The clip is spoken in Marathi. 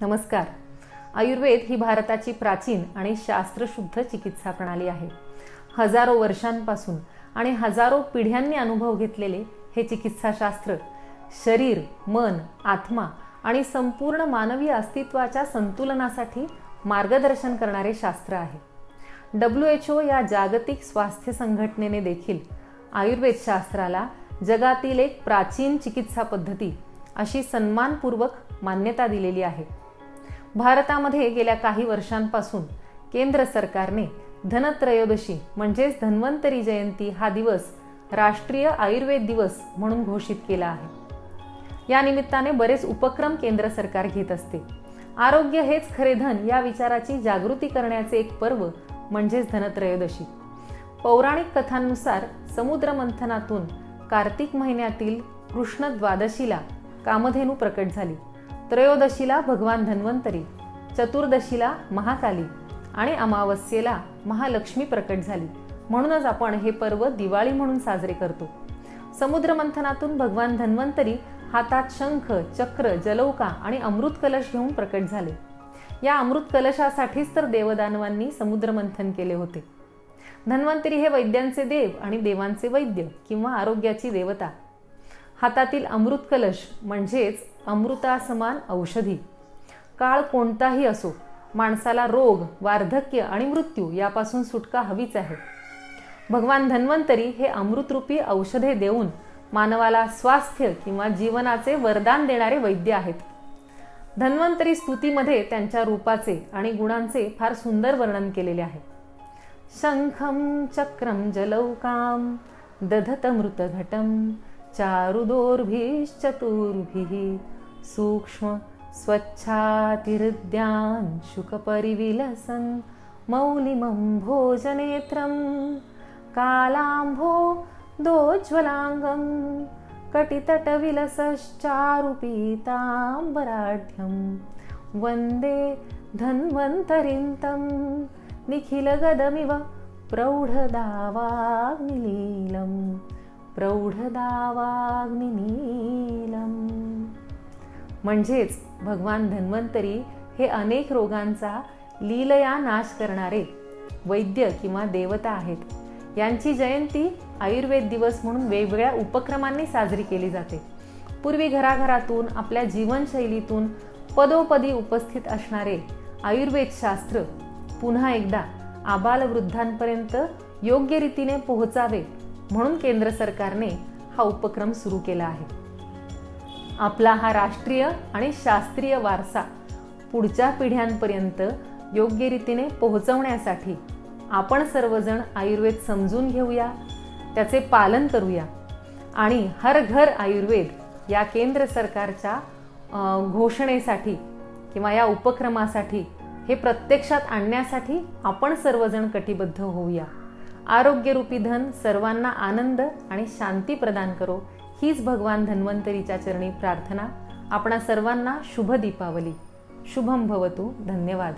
नमस्कार. आयुर्वेद ही भारताची प्राचीन आणि शास्त्रशुद्ध चिकित्सा प्रणाली आहे. हजारो वर्षांपासून आणि हजारो पिढ्यांनी अनुभव घेतलेले हे चिकित्साशास्त्र शरीर मन आत्मा आणि संपूर्ण मानवी अस्तित्वाच्या संतुलनासाठी मार्गदर्शन करणारे शास्त्र आहे. डब्ल्यू एच ओ या जागतिक स्वास्थ्य संघटनेने देखील आयुर्वेद शास्त्राला जगातील एक प्राचीन चिकित्सा पद्धती अशी सन्मानपूर्वक मान्यता दिलेली आहे. भारतामध्ये गेल्या काही वर्षांपासून केंद्र सरकारने धनत्रयोदशी म्हणजेच धन्वंतरी जयंती हा दिवस राष्ट्रीय आयुर्वेद दिवस म्हणून घोषित केला आहे. या निमित्ताने बरेच उपक्रम केंद्र सरकार घेत असते. आरोग्य हेच खरे धन या विचाराची जागृती करण्याचे एक पर्व म्हणजेच धनत्रयोदशी. पौराणिक कथांनुसार समुद्र मंथनातून कार्तिक महिन्यातील कृष्ण द्वादशीला कामधेनू प्रकट झाली. त्रयोदशीला भगवान धन्वंतरी चतुर्दशीला महाकाली आणि अमावस्येला महालक्ष्मी प्रकट झाली. म्हणूनच आपण हे पर्व दिवाळी म्हणून साजरे करतो. समुद्रमंथनातून भगवान धन्वंतरी हातात शंख चक्र जलौका आणि अमृत कलश घेऊन प्रकट झाले. या अमृत कलशासाठीच तर देवदानवांनी समुद्रमंथन केले होते. धन्वंतरी हे वैद्यांचे देव आणि देवांचे वैद्य किंवा आरोग्याची देवता. हातातील अमृत कलश म्हणजेच अमृतासमान औषधी. काळ कोणताही असो माणसाला रोग वार्धक्य आणि मृत्यू यापासून सुटका हवीच आहे. भगवान धन्वंतरी हे अमृतरूपी औषधे देऊन मानवाला स्वास्थ्य किंवा जीवनाचे वरदान देणारे वैद्य आहेत. धन्वंतरी स्तुतीमध्ये त्यांच्या रूपाचे आणि गुणांचे फार सुंदर वर्णन केलेले आहे. शंखम चक्रम जलौकाम दधत मृत दधतमृतघटं चारुदोर्भिश्चतुर्भिः सूक्ष्म स्वच्छातिहृद्यान् शुकपरिविलसन् मौलिमं भोजनेत्रं कालाम्भो दोज्ज्वलाङ्गं कटितटविलसश्चारुपीताम्बराढ्यं वन्दे धन्वन्तरिं तं निखिलगदमिव प्रौढदावाग्नि प्रौढदावाग्निनीलम. म्हणजेच भगवान धन्वंतरी हे अनेक रोगांचा लीलया नाश करणारे वैद्य किंवा देवता आहेत. यांची जयंती आयुर्वेद दिवस म्हणून वेगवेगळ्या उपक्रमांनी साजरी केली जाते. पूर्वी घराघरातून आपल्या जीवनशैलीतून पदोपदी उपस्थित असणारे आयुर्वेद शास्त्र पुन्हा एकदा आबालवृद्धांपर्यंत योग्य रीतीने पोहोचावे म्हणून केंद्र सरकारने हा उपक्रम सुरू केला आहे. आपला हा राष्ट्रीय आणि शास्त्रीय वारसा पुढच्या पिढ्यांपर्यंत योग्य रीतीने पोहोचवण्यासाठी आपण सर्वजण आयुर्वेद समजून घेऊया त्याचे पालन करूया आणि हर घर आयुर्वेद या केंद्र सरकारच्या घोषणेसाठी किंवा या उपक्रमासाठी हे प्रत्यक्षात आणण्यासाठी आपण सर्वजण कटिबद्ध होऊया. आरोग्यरूपी धन सर्वांना आनंद आणि शांती प्रदान करो. हीच भगवान धन्वंतरीच्या चरणी प्रार्थना. आपणा सर्वांना शुभ दीपावली. शुभम भवतु. धन्यवाद.